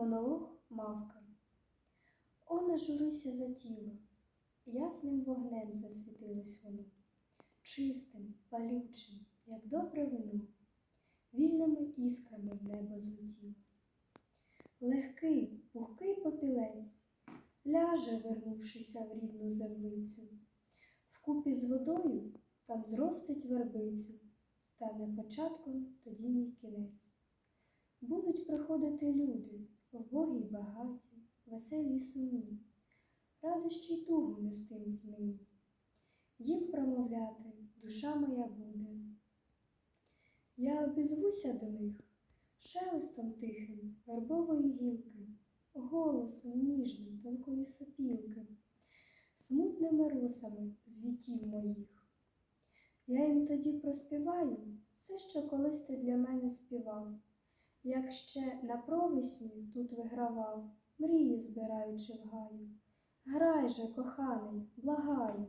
Монолог мавка. О, не журися за тіло, ясним вогнем засвітилось воно, чистим, палючим, як добре вино, вільними іскрами в небо злетіло. Легкий, пухкий попілець ляже, вернувшися в рідну землицю. Вкупі з водою там зростить вербицю, стане початком тоді мій кінець. Будуть приходити люди, вбогі й багаті, веселі сумні, радощі й тугу нестимуть мені. Їм промовляти душа моя буде. Я обізвуся до них шелестом тихим вербової гілки, голосом ніжним тонкої сопілки, смутними росами звітів моїх. Я їм тоді проспіваю все, що колись ти для мене співав, як ще на провесні тут вигравав, мрії збираючи в гаю. Грай же, коханий, благаю.